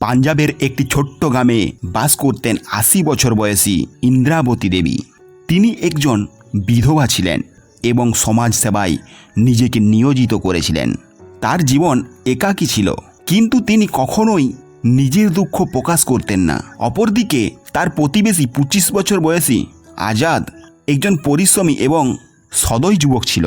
পাঞ্জাবের একটি ছোট্ট গ্রামে বাস করতেন আশি বছর বয়সী ইন্দ্রাবতী দেবী। তিনি একজন বিধবা ছিলেন এবং সমাজ সেবায় নিজেকে নিয়োজিত করেছিলেন। তার জীবন একাকী ছিল, কিন্তু তিনি কখনোই নিজের দুঃখ প্রকাশ করতেন না। অপরদিকে তার প্রতিবেশী পঁচিশ বছর বয়সী আজাদ একজন পরিশ্রমী এবং সদয় যুবক ছিল।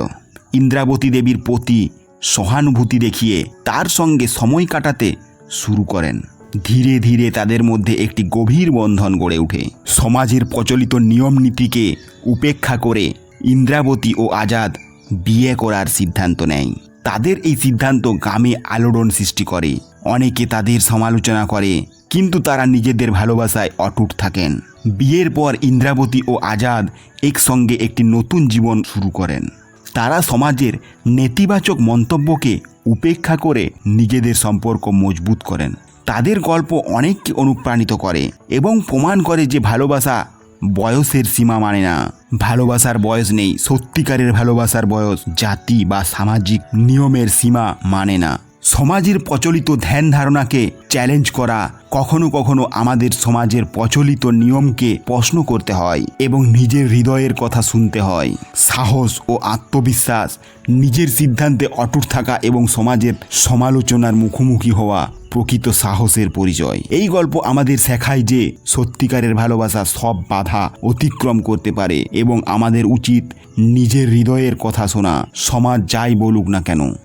ইন্দ্রাবতী দেবীর প্রতি সহানুভূতি দেখিয়ে তার সঙ্গে সময় কাটাতে শুরু করেন। ধীরে ধীরে তাদের মধ্যে একটি গভীর বন্ধন গড়ে ওঠে। সমাজের প্রচলিত নিয়ম নীতিকে উপেক্ষা করে ইন্দ্রাবতী ও আজাদ বিয়ে করার সিদ্ধান্ত নেয়। তাদের এই সিদ্ধান্ত গ্রামে আলোড়ন সৃষ্টি করে। অনেকে তাদের সমালোচনা করে, কিন্তু তারা নিজেদের ভালোবাসায় অটুট থাকেন। বিয়ের পর ইন্দ্রাবতী ও আজাদ একসঙ্গে একটি নতুন জীবন শুরু করেন। তারা সমাজের নেতিবাচক মন্তব্যকে উপেক্ষা করে নিজেদের সম্পর্ক মজবুত করেন। তাদের গল্প অনেককে অনুপ্রাণিত করে এবং প্রমাণ করে যে ভালোবাসা বয়সের সীমা মানে না। ভালোবাসার বয়স নেই, সত্যিকারের ভালোবাসার বয়স, জাতি বা সামাজিক নিয়মের সীমা মানে না। সমাজের প্রচলিত ধ্যান ধারণাকে চ্যালেঞ্জ করা কখনো কখনো আমাদের সমাজের প্রচলিত নিয়মকে প্রশ্ন করতে হয় এবং নিজের হৃদয়ের কথা শুনতে হয়। সাহস ও আত্মবিশ্বাস, নিজের সিদ্ধান্তে অটুট থাকা এবং সমাজের সমালোচনার মুখোমুখি হওয়া প্রকৃত সাহসের পরিচয়। এই গল্প আমাদের শেখায় যে সত্যিকারের ভালোবাসা সব বাধা অতিক্রম করতে পারে এবং আমাদের উচিত নিজের হৃদয়ের কথা শোনা। সমাজ যাই বলুক না কেন।